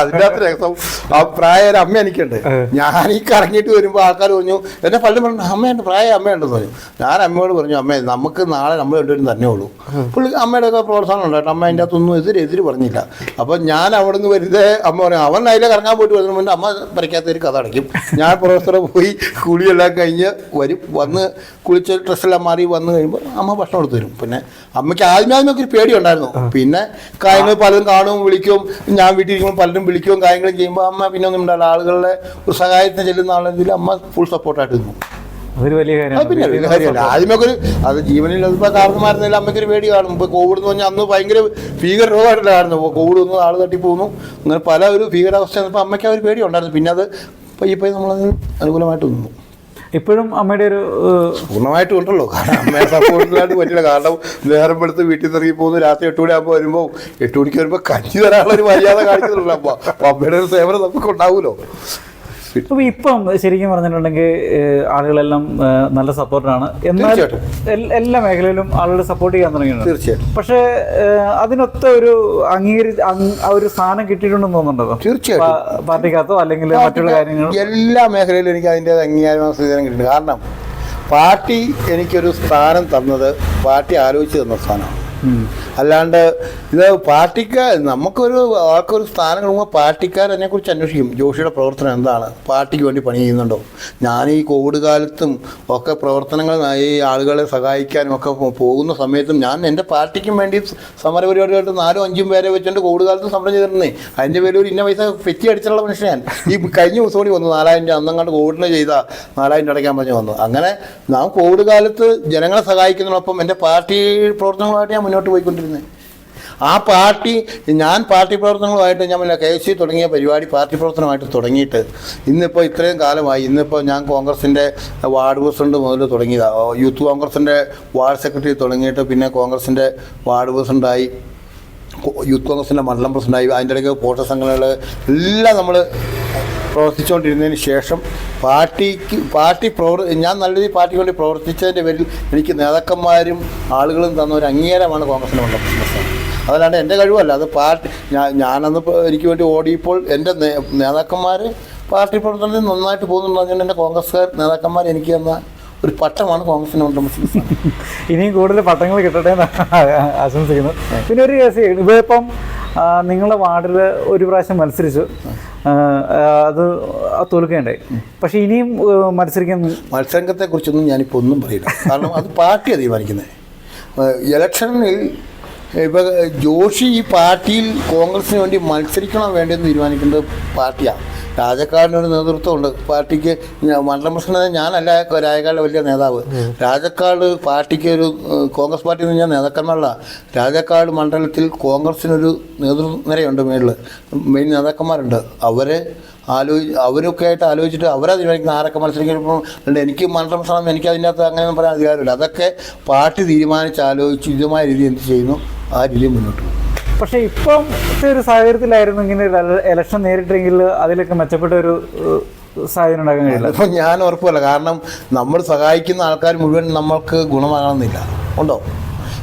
S2: അതിന്റെ അകത്ത് രസം. ആ പ്രായ ഒരു അമ്മ എനിക്കുണ്ട്. ഞാൻ ഈ കറങ്ങിയിട്ട് വരുമ്പോൾ ആൾക്കാർ പറഞ്ഞു എന്നെ പലരും പറഞ്ഞു അമ്മയുണ്ട് പ്രായ അമ്മയുണ്ടെന്ന് പറഞ്ഞു. ഞാൻ അമ്മയോട് പറഞ്ഞു അമ്മ നമുക്ക് നാളെ നമ്മൾ രണ്ടുപേരും തന്നെ ഉള്ളൂ. പുള്ളി അമ്മയുടെ ഒക്കെ പ്രോത്സാഹനം ഉണ്ടായിട്ട്? അമ്മ അതിന്റെ അകത്തൊന്നും എതിരെതിര് എതിര് പറഞ്ഞില്ല. അപ്പം ഞാൻ അവിടെ നിന്ന് വരുന്നത് അമ്മ പറഞ്ഞു അവൻ അതിലെ കറങ്ങാൻ പോയിട്ട് വരുന്ന മുന്നേ അമ്മ പറിക്കാത്ത ഒരു കഥ അടയ്ക്കും. ഞാൻ പ്രൊഫസറെ പോയി കുളിയെല്ലാം കഴിഞ്ഞ് വരും. വന്ന് കുളിച്ച് ഡ്രസ്സെല്ലാം മാറി വന്ന് കഴിയുമ്പോൾ അമ്മ ഭക്ഷണം എടുത്തു തരും. പിന്നെ അമ്മയ്ക്ക് ആദ്യമേ ആദ്യമൊക്കെ ഒരു പേടി ഉണ്ടായിരുന്നു പിന്നെ കാര്യങ്ങൾ പലരും കാണും വിളിക്കും. ഞാൻ വീട്ടിൽ ഇരിക്കുമ്പോൾ പലരും വിളിക്കുകയും കാര്യങ്ങളും ചെയ്യുമ്പോൾ അമ്മ പിന്നെ ഒന്നും ഉണ്ടാവില്ല ആളുകളുടെ ഒരു സഹായത്തിന് ചെല്ലുന്ന ആളെങ്കിൽ അമ്മ ഫുൾ സപ്പോർട്ടായിട്ട് നിന്നു.
S3: അതൊരു വലിയ
S2: അത് പിന്നെ വലിയ കാര്യമല്ല. ആദ്യമൊക്കെ ഒരു അത് ജീവനിൽ ഇപ്പോൾ കാരണന്മാരുന്നില്ല അമ്മയ്ക്ക് ഒരു പേടി കാണും. ഇപ്പോൾ കോവിഡ് എന്ന് പറഞ്ഞാൽ അന്ന് ഭയങ്കര ഭീകര രോഗമായിട്ടായിരുന്നു. കോവിഡ് കോവിഡ് വന്നു ആൾ തട്ടിപ്പോകുന്നു അങ്ങനെ പല ഒരു ഭീകരാവസ്ഥ വന്നപ്പോൾ അമ്മയ്ക്ക് ആ ഒരു പേടി ഉണ്ടായിരുന്നു. പിന്നെ അത് പയ്യെ പയ്യെ നമ്മളത് അനുകൂലമായിട്ട് നിന്നു.
S3: ഇപ്പോഴും അമ്മയുടെ ഒരു
S2: പൂർണമായിട്ടും ഉണ്ടല്ലോ. കാരണം അമ്മയെ സപ്പോർട്ടിലായിട്ട് പറ്റില്ല. കാരണം നേരം എടുത്ത് വീട്ടിൽ നിന്ന് ഇറങ്ങി പോകുന്നു. രാത്രി എട്ട് മണി ആകുമ്പോൾ വരുമ്പോൾ എട്ട് മണിക്ക് വരുമ്പോൾ കഞ്ഞി തരാനുള്ള ഒരു മര്യാദ കാണിക്കുന്നുണ്ടല്ലോ അപ്പോൾ അമ്മയുടെ ഒരു സേവനം നമുക്ക് ഉണ്ടാവുമല്ലോ.
S3: അപ്പൊ ഇപ്പം ശരിക്കും പറഞ്ഞിട്ടുണ്ടെങ്കിൽ ആളുകളെല്ലാം നല്ല സപ്പോർട്ടാണ്. എന്നാൽ എല്ലാ മേഖലയിലും ആളുകൾ സപ്പോർട്ട് ചെയ്യാൻ തുടങ്ങിയിട്ടുണ്ട്.
S2: തീർച്ചയായിട്ടും.
S3: പക്ഷേ അതിനൊത്ത ഒരു അംഗീകരി ഒരു സ്ഥാനം കിട്ടിയിട്ടുണ്ടെന്ന് തോന്നുന്നുണ്ടോ?
S2: തീർച്ചയായിട്ടും.
S3: പാർട്ടിക്കകത്തോ അല്ലെങ്കിൽ മറ്റുള്ള കാര്യങ്ങൾ
S2: എല്ലാ മേഖലയിലും എനിക്ക് അതിന്റെ അംഗീകാരം സ്വീകരണം കിട്ടിയിട്ടുണ്ട്. കാരണം പാർട്ടി എനിക്കൊരു സ്ഥാനം തന്നത് പാർട്ടി ആലോചിച്ച് തന്ന സ്ഥാനമാണ്. അല്ലാണ്ട് ഇത് പാർട്ടിക്കാർ നമുക്കൊരു ആൾക്കൊരു സ്ഥാനം കിട്ടുമ്പോൾ പാർട്ടിക്കാർ അതിനെക്കുറിച്ച് അന്വേഷിക്കും. ജോഷിയുടെ പ്രവർത്തനം എന്താണ്? പാർട്ടിക്ക് വേണ്ടി പണി ചെയ്യുന്നുണ്ടോ? ഞാൻ ഈ കോവിഡ് കാലത്തും ഒക്കെ പ്രവർത്തനങ്ങൾ ഈ ആളുകളെ സഹായിക്കാനും ഒക്കെ പോകുന്ന സമയത്തും ഞാൻ എന്റെ പാർട്ടിക്കും വേണ്ടി സമരപരിപാടിയായിട്ട് നാലും അഞ്ചും പേരെ വെച്ചുകൊണ്ട് കോവിഡ് കാലത്ത് സമരം ചെയ്തിരുന്നേ. അതിന്റെ പേരിൽ ഒരു ഇന്ന പൈസ ഫെറ്റി അടിച്ചുള്ള മനുഷ്യനാണ് ഈ കഴിഞ്ഞ ദിവസം കൂടി വന്നു നാലായിരം രൂപ അന്നങ്ങാണ്ട് കോവിഡിന് ചെയ്ത നാലായിരം രൂപ അടയ്ക്കാൻ പറഞ്ഞു വന്നു. അങ്ങനെ നാം കോവിഡ് കാലത്ത് ജനങ്ങളെ സഹായിക്കുന്നതിനൊപ്പം എന്റെ പാർട്ടി പ്രവർത്തനങ്ങളായിട്ട് ഞാൻ മുന്നോട്ട് പോയിക്കൊണ്ടിരുന്നത് ആ പാർട്ടി ഞാൻ പാർട്ടി പ്രവർത്തനങ്ങളുമായിട്ട് ഞാൻ കെ എസ് സി തുടങ്ങിയ പരിപാടി പാർട്ടി പ്രവർത്തനമായിട്ട് തുടങ്ങിയിട്ട് ഇന്നിപ്പോൾ ഇത്രയും കാലമായി ഇന്നിപ്പോൾ ഞാൻ കോൺഗ്രസിന്റെ വാർഡ് പ്രസിഡന്റ് മുതൽ തുടങ്ങിയതാണ് യൂത്ത് കോൺഗ്രസിന്റെ വാർഡ് സെക്രട്ടറി തുടങ്ങിയിട്ട് പിന്നെ കോൺഗ്രസിന്റെ വാർഡ് പ്രസിഡന്റായി യൂത്ത് കോൺഗ്രസിന്റെ മണ്ഡലം പ്രസിഡന്റായി അതിന്റെ ഇടയ്ക്ക് പോഷക സംഘടനകൾ എല്ലാം നമ്മൾ പ്രവർത്തിച്ചുകൊണ്ടിരുന്നതിന് ശേഷം പാർട്ടിക്ക് പാർട്ടി പ്രവർത്തി ഞാൻ നല്ല രീതിയിൽ പാർട്ടിക്ക് വേണ്ടി പ്രവർത്തിച്ചതിന്റെ പേരിൽ എനിക്ക് നേതാക്കന്മാരും ആളുകളും തന്ന ഒരു അംഗീകാരമാണ് കോൺഗ്രസിന് വേണ്ട പ്രശ്നം അതല്ലാണ്ട് എന്റെ കഴിവല്ല. അത് പാർട്ടി ഞാൻ ഞാനന്ന് എനിക്ക് വേണ്ടി ഓടിയപ്പോൾ എന്റെ നേതാക്കന്മാർ പാർട്ടി പ്രവർത്തനത്തിൽ നന്നായിട്ട് പോകുന്നുണ്ടെന്ന് എന്റെ കോൺഗ്രസ്സുകാർ നേതാക്കന്മാർ എനിക്ക് തന്ന ഒരു പട്ടമാണ് മണ്ഡലം പ്രസിഡന്റ്
S3: ഇനിയും കൂടുതൽ പട്ടങ്ങൾ കിട്ടട്ടെ എന്ന് ആശംസിക്കുന്നു. പിന്നെ ഒരു കേസ് ഇതിപ്പം നിങ്ങളുടെ വാർഡിൽ ഒരു പ്രാവശ്യം മത്സരിച്ചു. അത് തോൽക്കുകയുണ്ടായി. പക്ഷെ ഇനിയും മത്സരിക്കാൻ മത്സരിക്കാൻ
S2: മത്സരത്തെക്കുറിച്ചൊന്നും ഞാനിപ്പോൾ ഒന്നും പറയില്ല. കാരണം അത് പാർട്ടിയാണ് തീരുമാനിക്കുന്നത് ഇലക്ഷനിൽ ഇപ്പോൾ ജോഷി ഈ പാർട്ടിയിൽ കോൺഗ്രസിന് വേണ്ടി മത്സരിക്കണം വേണ്ടെന്ന് തീരുമാനിക്കേണ്ടത് പാർട്ടിയാണ്. രാജക്കാടിനൊരു നേതൃത്വമുണ്ട്. പാർട്ടിക്ക് മണ്ഡലം പ്രസിഡന്റ് ഞാനല്ല രാജക്കാടിലെ വലിയ നേതാവ്. രാജക്കാട് പാർട്ടിക്ക് ഒരു കോൺഗ്രസ് പാർട്ടിയിൽ നിന്ന് ഞാൻ നേതാക്കന്മാരല്ല രാജക്കാട് മണ്ഡലത്തിൽ കോൺഗ്രസിനൊരു നേതൃനിരയുണ്ട് മേളിൽ മെയിൻ നേതാക്കന്മാരുണ്ട്. അവരെ ആലോചി അവരൊക്കെ ആയിട്ട് ആലോചിച്ചിട്ട് അവരാ തീരുമാനിക്കുന്ന ആരൊക്കെ മത്സരിക്കുമ്പോൾ എനിക്ക് മണ്ഡലം പ്രശ്നം എനിക്ക് അതിന്റെ അകത്ത് അങ്ങനെയൊന്നും പറയാൻ അധികാരമില്ല. അതൊക്കെ പാർട്ടി തീരുമാനിച്ച് ആലോചിച്ച് ഇതുമായ രീതി എന്ത് ചെയ്യുന്നു? ആ രീതിയിൽ മുന്നോട്ട് പോകും.
S3: പക്ഷെ ഇപ്പം ഒരു സാഹചര്യത്തിലായിരുന്നു ഇങ്ങനെ ഇലക്ഷൻ നേരിട്ടെങ്കിൽ അതിലൊക്കെ മെച്ചപ്പെട്ട ഒരു സാഹചര്യം ഉണ്ടാക്കാൻ കഴിയില്ല.
S2: അപ്പം ഞാൻ ഉറപ്പല്ല കാരണം നമ്മൾ സഹായിക്കുന്ന ആൾക്കാർ മുഴുവൻ നമ്മൾക്ക് ഗുണമാകണമെന്നില്ല. ഉണ്ടോ?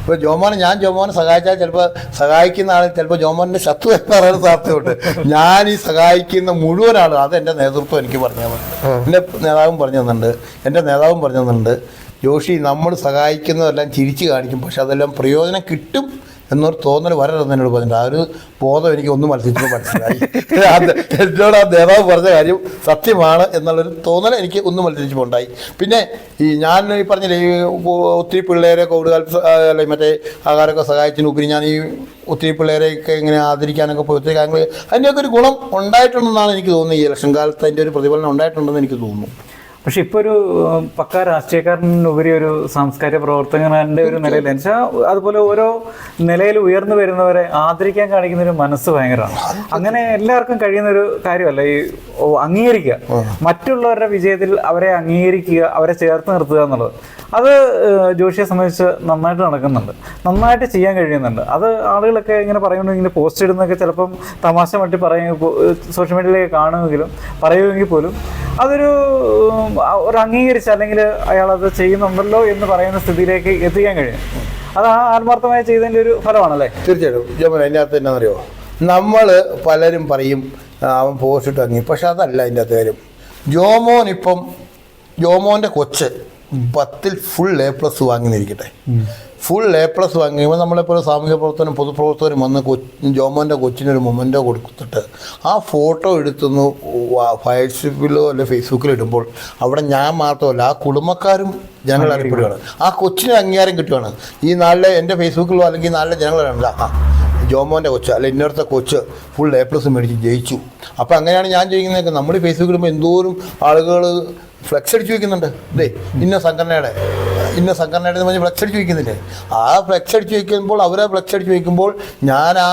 S2: ഇപ്പോൾ ജോമോനെ ഞാൻ ജോമോനെ സഹായിച്ചാൽ ചിലപ്പോൾ സഹായിക്കുന്ന ആൾ ചിലപ്പോൾ ജോമോനെ ശത്രു പറയാൻ സാധ്യതയുണ്ട്. ഞാൻ ഈ സഹായിക്കുന്ന മുഴുവൻ ആളും അത് എന്റെ നേതൃത്വം എനിക്ക് പറഞ്ഞു തന്നിട്ടുണ്ട് എന്റെ നേതാവും പറഞ്ഞു തന്നിട്ടുണ്ട്. എന്റെ നേതാവും പറഞ്ഞു തന്നിട്ടുണ്ട്. ജോഷി നമ്മൾ സഹായിക്കുന്നതെല്ലാം ചിരിച്ചു കാണിക്കും. പക്ഷെ അതെല്ലാം പ്രയോജനം കിട്ടും എന്നൊരു തോന്നൽ വരരുതെന്ന് എന്നോട് പറഞ്ഞിട്ട് ആ ഒരു ബോധം എനിക്ക് ഒന്നും മത്സരിച്ചു മനസ്സിലായി. എന്നോട് ആ നേതാവ് പറഞ്ഞ കാര്യം സത്യമാണ് എന്നുള്ളൊരു തോന്നൽ എനിക്ക് ഒന്നും മത്സരിച്ചപ്പോൾ ഉണ്ടായി പിന്നെ ഈ ഞാൻ ഈ പറഞ്ഞില്ലേ ഈ ഒത്തിരി പിള്ളേരെ കോവിഡ് കാലത്ത് അല്ലെങ്കിൽ അല്ല മറ്റേ ആഹാരമൊക്കെ സഹായിച്ചതിന് ഉപരി ഞാൻ ഈ ഒത്തിരി പിള്ളേരെയൊക്കെ ഇങ്ങനെ ആദരിക്കാനൊക്കെ പോയി ഒത്തിരി കാര്യങ്ങൾ. അതിന്റെയൊക്കെ ഒരു ഗുണം ഉണ്ടായിട്ടുണ്ടെന്നാണ് എനിക്ക് തോന്നുന്നത്. ഈ ഇലക്ഷൻ കാലത്ത് അതിന്റെ ഒരു പ്രതിഫലനം ഉണ്ടായിട്ടുണ്ടെന്ന് എനിക്ക് തോന്നുന്നു.
S3: പക്ഷെ ഇപ്പൊ ഒരു പക്ക രാഷ്ട്രീയക്കാരനുപരി ഒരു സാംസ്കാരിക പ്രവർത്തകന്റെ ഒരു നിലയിൽ എന്നുവെച്ചാൽ അതുപോലെ ഓരോ നിലയിൽ ഉയർന്നു വരുന്നവരെ ആദരിക്കാൻ കാണിക്കുന്ന ഒരു മനസ്സ് ഭയങ്കരമാണ്. അങ്ങനെ എല്ലാവർക്കും കഴിയുന്ന ഒരു കാര്യമല്ല. ഈ അംഗീകരിക്കുക. മറ്റുള്ളവരുടെ വിജയത്തിൽ അവരെ അംഗീകരിക്കുക അവരെ ചേർത്ത് നിർത്തുക എന്നുള്ളത്. അത് ജോഷിയെ സംബന്ധിച്ച് നന്നായിട്ട് നടക്കുന്നുണ്ട്. നന്നായിട്ട് ചെയ്യാൻ കഴിയുന്നുണ്ട്. അത് ആളുകളൊക്കെ ഇങ്ങനെ പറയുമ്പോൾ ഇങ്ങനെ പോസ്റ്റ് ഇടുന്നൊക്കെ ചിലപ്പം തമാശ മട്ടി പറയും സോഷ്യൽ മീഡിയയിലേക്ക് കാണുമെങ്കിലും പറയുമെങ്കിൽ പോലും അതൊരു ഒരു അംഗീകരിച്ച് അല്ലെങ്കിൽ അയാൾ അത് ചെയ്യുന്നുണ്ടല്ലോ എന്ന് പറയുന്ന സ്ഥിതിയിലേക്ക് എത്തിക്കാൻ കഴിയും. അത് ആ ആത്മാർത്ഥമായി ചെയ്തതിന്റെ ഒരു ഫലമാണല്ലേ?
S2: തീർച്ചയായിട്ടും. അതിന്റെ അകത്ത് എന്നാണെന്നറിയോ നമ്മൾ പലരും പറയും അവൻ പോസ്റ്റ് ഇട്ടങ്ങി പക്ഷെ അതല്ല അതിന്റെ അകത്ത് കാര്യം. ജോമോൻ ഇപ്പം ജോമോന്റെ കൊച്ച് പത്തിൽ ഫുൾ എ പ്ലസ് വാങ്ങി ഫുൾ എ പ്ലസ് വാങ്ങിയപ്പോൾ നമ്മളെപ്പോലെ സാമൂഹ്യ പ്രവർത്തനം പൊതുപ്രവർത്തനം വന്ന് കൊച്ചി ജോമോന്റെ കൊച്ചിനൊരു മൊമെന്റോ കൊടുത്തിട്ട് ആ ഫോട്ടോ എടുത്തുനിന്ന് വാട്സപ്പിലോ അല്ലെ ഫേസ്ബുക്കിലോ ഇടുമ്പോൾ അവിടെ ഞാൻ മാത്രമല്ല ആ കുടുംബക്കാരും ജനങ്ങൾ അറിയപ്പെടുകയാണ് ആ കൊച്ചിന് അംഗീകാരം കിട്ടുകയാണ് ഈ നാളിലെ എന്റെ ഫേസ്ബുക്കിലോ അല്ലെങ്കിൽ നാളിലെ ജനങ്ങളാണ് ആ ജോമോന്റെ കൊച്ച് അല്ലെ ഇന്നത്തെ കൊച്ച് ഫുൾ എ പ്ലസ് മേടിച്ച് ജയിച്ചു. അപ്പോൾ അങ്ങനെയാണ് ഞാൻ ചോദിക്കുന്നതൊക്കെ. നമ്മൾ ഫേസ്ബുക്കിൽ ഇടുമ്പോൾ എന്തോരം ആളുകൾ ഫ്ലെക്സ് അടിച്ച് വയ്ക്കുന്നുണ്ട് ദേ ഇന്ന സംഘടനയുടെ ഇന്ന സംഘടനയുടെ എന്ന് പറഞ്ഞ് ഫ്ലെക്സ് അടിച്ച് വയ്ക്കുന്നില്ലേ ആ ഫ്ലെക്സ് അടിച്ച് വയ്ക്കുമ്പോൾ അവരെ ഫ്ലെക്സ് അടിച്ച് വയ്ക്കുമ്പോൾ ഞാൻ ആ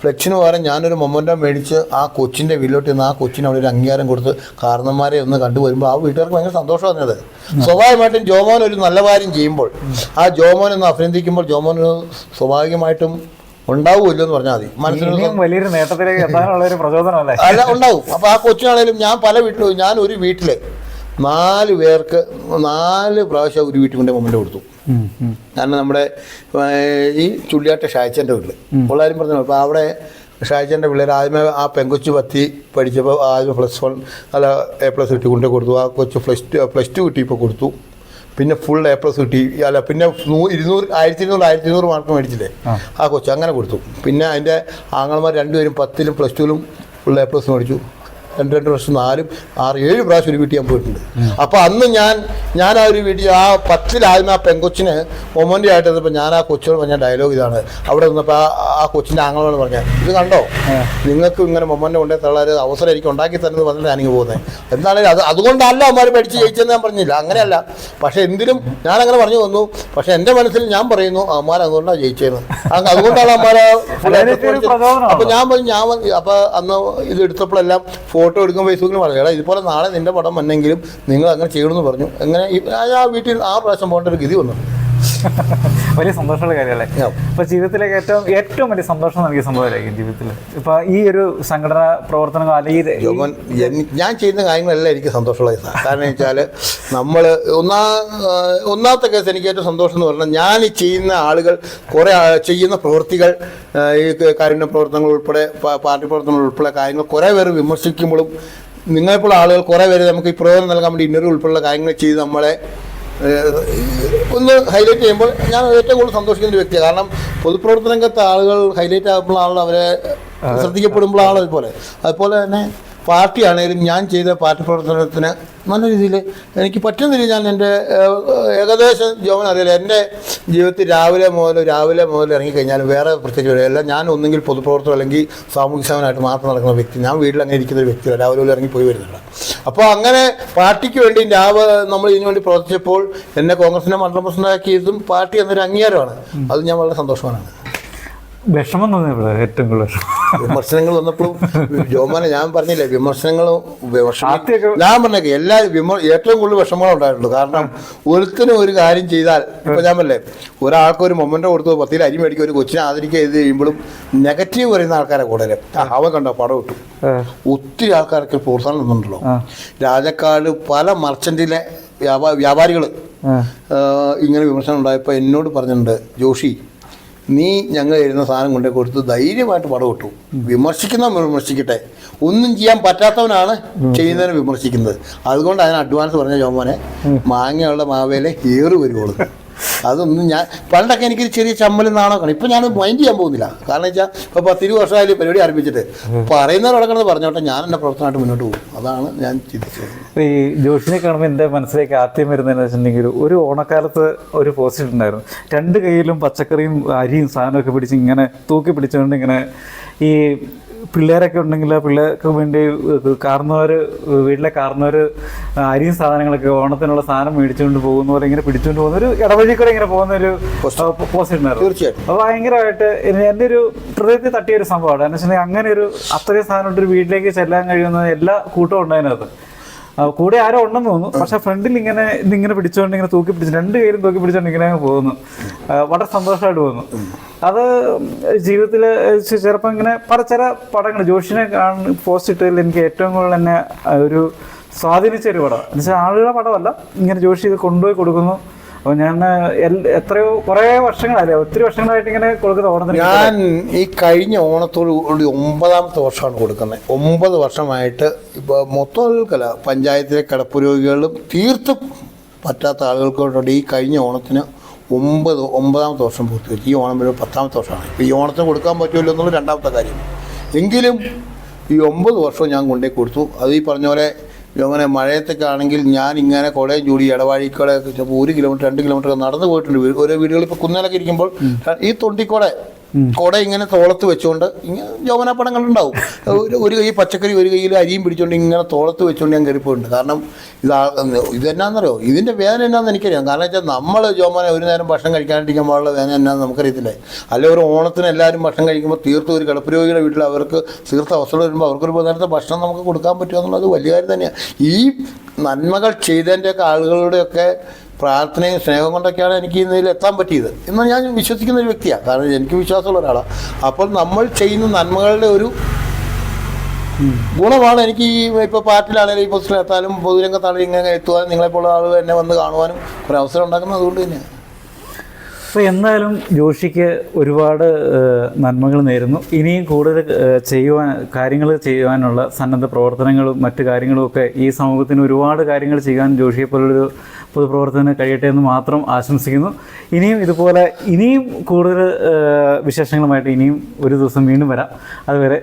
S2: ഫ്ലെക്സിന് പകരം ഞാനൊരു മൊമന്റം മേടിച്ച് ആ കൊച്ചിന്റെ വീട്ടിലോട്ട് നിന്ന് ആ കൊച്ചിന് അവിടെ ഒരു അംഗീകാരം കൊടുത്ത് കാരണന്മാരെ ഒന്ന് കണ്ടു വരുമ്പോൾ ആ വീട്ടുകാർക്ക് ഭയങ്കര സന്തോഷം വന്നത് സ്വാഭാവികമായിട്ടും ജോമോൻ ഒരു നല്ല കാര്യം ചെയ്യുമ്പോൾ ആ ജോമോൻ ഒന്ന് അഭിനന്ദിക്കുമ്പോൾ ജോമോൻ സ്വാഭാവികമായിട്ടും ഉണ്ടാവുമല്ലോ എന്ന് പറഞ്ഞാൽ മതി. മനസ്സിന്
S3: ഇനിയും വലിയൊരു നേട്ടത്തിലേക്ക് എത്താനുള്ള ഒരു പ്രചോദനമല്ലേ?
S2: അല്ല ഉണ്ടാവും. അപ്പോൾ ആ കൊച്ചിനാണേലും ഞാൻ പല വീട്ടിലും ഞാൻ ഒരു വീട്ടിൽ നാല് പേർക്ക് നാല് പ്രാവശ്യം ഒരു വീട്ടിൽ കൊണ്ട് മൊമെന്റ് കൊടുത്തു. കാരണം നമ്മുടെ ഈ ചുള്ളിയാട്ട ഷായച്ചന്റെ വീട്ടിൽ പിള്ളേരും പറഞ്ഞു അപ്പോൾ അവിടെ ഷായച്ചന്റെ പിള്ളേർ ആദ്യമേ ആ പെങ്കൊച്ചു പത്തി പഠിച്ചപ്പോൾ ആദ്യം പ്ലസ് വൺ അല്ല എ പ്ലസ് കിട്ടി കൊണ്ടേ കൊടുത്തു. ആ കൊച്ചു പ്ലസ് ടു പ്ലസ് ടു കിട്ടിയപ്പോൾ കൊടുത്തു. പിന്നെ ഫുൾ എ പ്ലസ് കിട്ടി. അല്ല പിന്നെ നൂ- ഇരുന്നൂറ് ആയിരത്തി ഇരുന്നൂറ് ആയിരത്തി ഇരുന്നൂറ് മാർക്ക് മേടിച്ചില്ലേ? ആ. കൊച്ചു അങ്ങനെ കൊടുത്തു. പിന്നെ അതിന്റെ ആങ്ങളമാർ രണ്ടുപേരും പത്തിലും പ്ലസ് ടുവിലും ഫുൾ എ പ്ലസ് മേടിച്ചു. രണ്ട് രണ്ട് വർഷം നാലും ആറ് ഏഴ് പ്രാവശ്യം ഒരു വീട്ടിൽ ഞാൻ പോയിട്ടുണ്ട്. അപ്പോൾ അന്ന് ഞാൻ ഞാൻ ആ ഒരു വീട്ടിൽ ആ പത്തിലായിരുന്ന ആ പെങ്കൊച്ചിന് മൊമന്റെ ആയിട്ട് നിന്നപ്പോൾ ഞാൻ ആ കൊച്ചിനോട് പറഞ്ഞ ഡയലോഗ് ഇതാണ്. അവിടെ നിന്നപ്പോൾ ആ കൊച്ചിന്റെ ആങ്ങളോട് പറഞ്ഞ ഇത് കണ്ടോ? നിങ്ങൾക്ക് ഇങ്ങനെ മൊമന്റെ കൊണ്ടേ തള്ളാർ അവസരം എനിക്ക് ഉണ്ടാക്കി തരുന്നത് പറഞ്ഞിട്ട് ഞാനിങ്ങ് പോകുന്നത് എന്താണെങ്കിലും അത് അതുകൊണ്ടല്ല അവന്മാർ പഠിച്ച് ജയിച്ചെന്ന് ഞാൻ പറഞ്ഞില്ല. അങ്ങനെയല്ല. പക്ഷേ എന്തിനും ഞാനങ്ങനെ പറഞ്ഞു വന്നു പക്ഷേ എന്റെ മനസ്സിൽ ഞാൻ പറയുന്നു അവന്മാർ അതുകൊണ്ടാണ് ജയിച്ചതെന്ന്. അതുകൊണ്ടാണ്
S3: അതിനൊക്കെ
S2: അപ്പോൾ ഞാൻ പറഞ്ഞു ഞാൻ അപ്പോൾ അന്ന് ഇത് എടുത്തപ്പോഴെല്ലാം ഫോട്ടോ എടുക്കുമ്പോൾ ഫേസ്ബുക്കിൽ പറഞ്ഞു ഇതുപോലെ നാളെ നിന്റെ പടം വന്നെങ്കിലും നിങ്ങൾ അങ്ങനെ ചെയ്യണമെന്ന് പറഞ്ഞു. അങ്ങനെ ആ വീട്ടിൽ ആ പ്രാവശ്യം പോകേണ്ട ഒരു ഗതി വന്നു.
S3: വലിയ സന്തോഷമുള്ള കാര്യമല്ലേ? അപ്പൊ ജീവിതത്തിലേക്ക് ഏറ്റവും ഏറ്റവും വലിയ സന്തോഷം നൽകിയ സംഭവമായിരിക്കും ജീവിതത്തിൽ ഇപ്പൊ ഈ ഒരു സംഘടന പ്രവർത്തനങ്ങൾ അല്ലെങ്കിൽ
S2: ഞാൻ ചെയ്യുന്ന കാര്യങ്ങളെല്ലാം എനിക്ക് സന്തോഷമുള്ള കാരണം വെച്ചാൽ നമ്മൾ ഒന്നാ ഒന്നാമത്തെ കേസ് എനിക്ക് ഏറ്റവും സന്തോഷം എന്ന് പറഞ്ഞാൽ ഞാൻ ചെയ്യുന്ന ആളുകൾ കുറേ ചെയ്യുന്ന പ്രവൃത്തികൾ ഈ കാരുണ്യ പ്രവർത്തനങ്ങൾ ഉൾപ്പെടെ പാർട്ടി പ്രവർത്തനങ്ങൾ ഉൾപ്പെടെ കാര്യങ്ങൾ കുറേ പേര് വിമർശിക്കുമ്പോഴും നിങ്ങളെപ്പോലുള്ള ആളുകൾ കുറേ പേര് നമുക്ക് ഈ പ്രയോജനം നൽകാൻ വേണ്ടി ഇന്നർ ഉൾപ്പെടെയുള്ള കാര്യങ്ങൾ ചെയ്ത് നമ്മളെ ഒന്ന് ഹൈലൈറ്റ് ചെയ്യുമ്പോൾ ഞാൻ ഏറ്റവും കൂടുതൽ സന്തോഷിക്കുന്ന ഒരു വ്യക്തിയാണ്. കാരണം പൊതുപ്രവർത്തന രംഗത്തെ ആളുകൾ ഹൈലൈറ്റ് ആകുമ്പോഴാണല്ലോ അവരെ ശ്രദ്ധിക്കപ്പെടുമ്പോഴാണ് അതുപോലെ അതുപോലെ തന്നെ പാർട്ടി ആണെങ്കിലും ഞാൻ ചെയ്ത പാർട്ടി പ്രവർത്തനത്തിന് നല്ല രീതിയിൽ എനിക്ക് പറ്റുന്നില്ല ഞാൻ എന്റെ ഏകദേശം ജോമൻ അറിയില്ല. എന്റെ ജീവിതത്തിൽ രാവിലെ മുതൽ രാവിലെ മുതൽ ഇറങ്ങിക്കഴിഞ്ഞാൽ വേറെ പ്രത്യേകിച്ച് വരികയല്ല ഞാൻ ഒന്നെങ്കിൽ പൊതുപ്രവർത്തനം അല്ലെങ്കിൽ സാമൂഹ്യ സേവനമായിട്ട് മാത്രം നടക്കുന്ന വ്യക്തി. ഞാൻ വീട്ടിൽ അങ്ങനെ ഇരിക്കുന്ന ഒരു വ്യക്തിയാണ് രാവിലെ മുതൽ ഇറങ്ങി പോയി വരുന്നില്ല അപ്പോൾ അങ്ങനെ പാർട്ടിക്ക് വേണ്ടി രാവിലെ നമ്മൾ ഇതിനു വേണ്ടി പ്രവർത്തിച്ചപ്പോൾ എന്നെ കോൺഗ്രസിനെ മണ്ഡലം പ്രസിഡന്റാക്കിയതും പാർട്ടി എന്നൊരു അംഗീകാരമാണ്. അത് ഞാൻ വളരെ സന്തോഷമാണ്
S3: വിഷമം തോന്നിയപ്പോ ഏറ്റവും കൂടുതൽ.
S2: വിമർശനങ്ങൾ വന്നപ്പോഴും ജോമാനെ ഞാൻ പറഞ്ഞില്ലേ വിമർശനങ്ങളും വിമർശനം ഞാൻ പറഞ്ഞേക്കെ എല്ലാ വിമർ ഏറ്റവും കൂടുതൽ വിഷമങ്ങളും ഉണ്ടായിട്ടുള്ളൂ. കാരണം ഒരുത്തിനും ഒരു കാര്യം ചെയ്താൽ ഇപ്പൊ ഞാൻ പറഞ്ഞേ ഒരാൾക്ക് ഒരു മൊമെന്റ് കൊടുത്തു പത്തിൽ അരി മേടിക്കും ഒരു കൊച്ചിനെ ആദരിക്കുക ചെയ്ത് കഴിയുമ്പോഴും നെഗറ്റീവ് പറയുന്ന ആൾക്കാരെ കൂടുതൽ അവൻ കണ്ടോ പടം ഇട്ടു. ഒത്തിരി ആൾക്കാർക്ക് പ്രോത്സാഹനം തന്നിട്ടുണ്ടല്ലോ. രാജക്കാട് പല മർച്ചന്റിലെ വ്യാപാ വ്യാപാരികൾ ഇങ്ങനെ വിമർശനം ഉണ്ടായപ്പോൾ എന്നോട് പറഞ്ഞിട്ടുണ്ട് ജോഷി നീ ഞങ്ങൾ എഴുതുന്ന സാധനം കൊണ്ടേ കൊടുത്ത് ധൈര്യമായിട്ട് പടം കൊട്ടു വിമർശിക്കുന്നവൻ വിമർശിക്കട്ടെ. ഒന്നും ചെയ്യാൻ പറ്റാത്തവനാണ് ചെയ്യുന്നതിനെ വിമർശിക്കുന്നത്. അതുകൊണ്ട് അതിന് അഡ്വാൻസ് പറഞ്ഞ ജോമോനെ മാങ്ങയുള്ള മാവേലെ ഏറ് വരുവുള്ളൂ അതൊന്നും ഞാൻ പണ്ടൊക്കെ എനിക്കൊരു ചെറിയ ചമ്മലും നാണോ ഇപ്പം ഞാൻ മൈൻഡ് ചെയ്യാൻ പോകുന്നില്ല. കാരണം വെച്ചാൽ ഇപ്പോൾ പത്തിരു വർഷമായാലും പരിപാടി ആരംഭിച്ചിട്ട് പറയുന്നവരടക്കണത് പറഞ്ഞോട്ടെ ഞാൻ എന്റെ പ്രവർത്തനമായിട്ട് മുന്നോട്ട് പോകും. അതാണ് ഞാൻ ചിന്തിച്ചത്.
S3: ഈ ജോഷിനെ കാണുമ്പോൾ എന്റെ മനസ്സിലേക്ക് ആദ്യം വരുന്നതെന്ന് വെച്ചിട്ടുണ്ടെങ്കിൽ ഒരു ഓണക്കാലത്ത് ഒരു പോസ്റ്റ് ഉണ്ടായിരുന്നു രണ്ട് കയ്യിലും പച്ചക്കറിയും അരിയും സാധനമൊക്കെ പിടിച്ച് ഇങ്ങനെ തൂക്കി പിടിച്ചുകൊണ്ട് ഇങ്ങനെ ഈ പിള്ളേരൊക്കെ ഉണ്ടെങ്കിൽ പിള്ളേർക്ക് വേണ്ടി കാർന്നവർ വീട്ടിലെ കാർന്നവർ അരിയും സാധനങ്ങളൊക്കെ ഓണത്തിനുള്ള സാധനം മേടിച്ചുകൊണ്ട് പോകുന്ന പോലെ ഇങ്ങനെ പിടിച്ചുകൊണ്ട് പോകുന്ന ഒരു ഇടവഴി കൂടെ ഇങ്ങനെ പോകുന്ന ഒരു പോസ്റ്റ് ഉണ്ടായിരുന്നു
S2: തീർച്ചയായിട്ടും.
S3: അപ്പോൾ ഭയങ്കരമായിട്ട് എന്റെ എന്റെ ഒരു ഹൃദയത്തിൽ തട്ടിയ ഒരു സംഭവമാണ്. കാരണം വെച്ചിട്ടുണ്ടെങ്കിൽ അങ്ങനെ ഒരു അത്രയും സാധനം ഒരു വീട്ടിലേക്ക് ചെല്ലാൻ കഴിയുന്ന എല്ലാ കൂട്ടവും ഉണ്ടായതിനകത്ത് ആ, കൂടെ ആരോ ഉണ്ടെന്ന് തോന്നുന്നു. പക്ഷെ ഫ്രണ്ടിൽ ഇങ്ങനെ ഇങ്ങനെ പിടിച്ചുകൊണ്ട് ഇങ്ങനെ തൂക്കി പിടിച്ച് രണ്ട് പേരും തൂക്കി പിടിച്ചുകൊണ്ട് ഇങ്ങനെ പോകുന്നു. വളരെ സന്തോഷമായിട്ട് പോകുന്നു. അത് ജീവിതത്തിൽ ചിലപ്പോൾ ഇങ്ങനെ പല ചില പടങ്ങൾ ജോഷിനെ കാണുന്ന പോസ്റ്റ് ഇട്ടതിൽ എനിക്ക് ഏറ്റവും കൂടുതൽ എന്നെ ആ, ഒരു സ്വാധീനിച്ച ഒരു പടം. എന്നുവെച്ചാൽ ആളുകളുടെ പടമല്ല ഇങ്ങനെ ജോഷി ഇത് കൊണ്ടുപോയി കൊടുക്കുന്നു. അപ്പോൾ ഞാൻ എത്രയോ കുറേ വർഷങ്ങളല്ലേ ഒത്തിരി വർഷങ്ങളായിട്ട് ഇങ്ങനെ കൊടുക്കുന്ന ഓണത്തിന്
S2: ഞാൻ ഈ കഴിഞ്ഞ ഓണത്തോട് കൂടി ഒമ്പതാമത്തെ വർഷമാണ് കൊടുക്കുന്നത്. ഒമ്പത് വർഷമായിട്ട് ഇപ്പോൾ മൊത്തത്തിൽക്കല്ല പഞ്ചായത്തിലെ കിടപ്പുരോഗികളും തീർത്തും പറ്റാത്ത ആളുകൾക്കോട്ട് ഈ കഴിഞ്ഞ ഓണത്തിന് ഒമ്പത് ഒമ്പതാമത്തെ വർഷം പൂർത്തിവെച്ചു ഈ ഓണം വരുമ്പോൾ പത്താമത്തെ വർഷമാണ്. ഇപ്പോൾ ഈ ഓണത്തിന് കൊടുക്കാൻ പറ്റുമല്ലോ എന്നുള്ള രണ്ടാമത്തെ കാര്യം. എങ്കിലും ഈ ഒമ്പത് വർഷം ഞാൻ കൊണ്ടേ കൊടുത്തു. അത് ഈ പറഞ്ഞ പോലെ അങ്ങനെ മഴയത്തൊക്കെ ആണെങ്കിൽ ഞാൻ ഇങ്ങനെ കുടയും ജോലി ഇടവാഴിക്കോടെ ഒരു കിലോമീറ്റർ രണ്ട് കിലോമീറ്റർ നടന്നു പോയിട്ടുണ്ട്. ഓരോ വീടുകളിൽ ഇപ്പോൾ കുന്നേലൊക്കെ ഇരിക്കുമ്പോൾ ഈ തൊണ്ടിക്കോടെ കുട ഇങ്ങനെ തോളത്ത് വെച്ചുകൊണ്ട് ഇങ്ങനെ യോമനാപ്പടം ഉണ്ടാവും ഒരു കൈ പച്ചക്കറി ഒരു കൈയിൽ അരിയും പിടിച്ചുകൊണ്ട് ഇങ്ങനെ തോളത്ത് വെച്ചുകൊണ്ട് ഞാൻ കയറിപ്പോയിട്ടുണ്ട് കാരണം ഇത് ഇത് എന്നാന്നറിയോ? ഇതിന്റെ വേദന എന്നാന്ന് എനിക്കറിയാം. കാരണം വെച്ചാൽ നമ്മൾ ജോമന ഒരു നേരം ഭക്ഷണം കഴിക്കാണ്ടിരിക്കാൻ പാടുള്ള വേദന എന്നാന്ന് നമുക്കറിയത്തില്ലേ? അല്ലെ ഒരു ഓണത്തിന് എല്ലാവരും ഭക്ഷണം കഴിക്കുമ്പോൾ തീർത്തും ഒരു കിടപ്പുരോഗിയുടെ വീട്ടിൽ അവർക്ക് തീർത്ത അവസ്ഥകൾ വരുമ്പോൾ അവർക്കൊരു നേരത്തെ ഭക്ഷണം നമുക്ക് കൊടുക്കാൻ പറ്റുമോ എന്നുള്ളത് വലിയ കാര്യം തന്നെയാണ് ഈ നന്മകൾ ചെയ്തതിന്റെയൊക്കെ ആളുകളുടെയൊക്കെ പ്രാർത്ഥനയും സ്നേഹം കൊണ്ടൊക്കെയാണ് എനിക്ക് ഇന്നതിൽ എത്താൻ പറ്റിയത് എന്ന് ഞാൻ വിശ്വസിക്കുന്ന ഒരു വ്യക്തിയാണ്. കാരണം എനിക്ക് വിശ്വാസമുള്ള ഒരാളാണ് അപ്പോൾ നമ്മൾ ചെയ്യുന്ന നന്മകളുടെ ഒരു ഗുണമാണ് എനിക്ക് ഈ ഇപ്പോൾ പാർട്ടിയിലാണെങ്കിലും ഈ പൊസിഷനിലെത്താനും പൊതുരംഗത്താണെങ്കിലും ഇങ്ങനെ എത്തുവാനും നിങ്ങളെപ്പോലുള്ള ആളുകൾ എന്നെ വന്ന് കാണുവാനും ഒരു അവസരം ഉണ്ടാക്കുന്നത് അതുകൊണ്ട് തന്നെയാണ്.
S3: അപ്പോൾ എന്തായാലും ജോഷിക്ക് ഒരുപാട് നന്മകൾ നേരുന്നു. ഇനിയും കൂടുതൽ ചെയ്യുവാൻ കാര്യങ്ങൾ ചെയ്യുവാനുള്ള സന്നദ്ധ പ്രവർത്തനങ്ങളും മറ്റു കാര്യങ്ങളും ഒക്കെ ഈ സമൂഹത്തിന് ഒരുപാട് കാര്യങ്ങൾ ചെയ്യാൻ ജോഷിയെ പോലുള്ളൊരു പൊതുപ്രവർത്തനം കഴിയട്ടെ എന്ന് മാത്രം ആശംസിക്കുന്നു. ഇനിയും ഇതുപോലെ ഇനിയും കൂടുതൽ വിശേഷങ്ങളുമായിട്ട് ഇനിയും ഒരു ദിവസം വീണ്ടും വരാം. അതുവരെ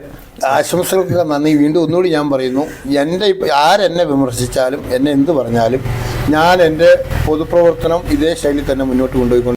S2: ആശംസകൾക്ക് നന്ദി. വീണ്ടും ഒന്നുകൂടി ഞാൻ പറയുന്നു. എന്റെ ആരെന്നെ വിമർശിച്ചാലും എന്നെ എന്ത് പറഞ്ഞാലും ഞാൻ എന്റെ പൊതുപ്രവർത്തനം ഇതേ ശൈലി തന്നെ മുന്നോട്ട് കൊണ്ടുപോയിക്കൊണ്ട്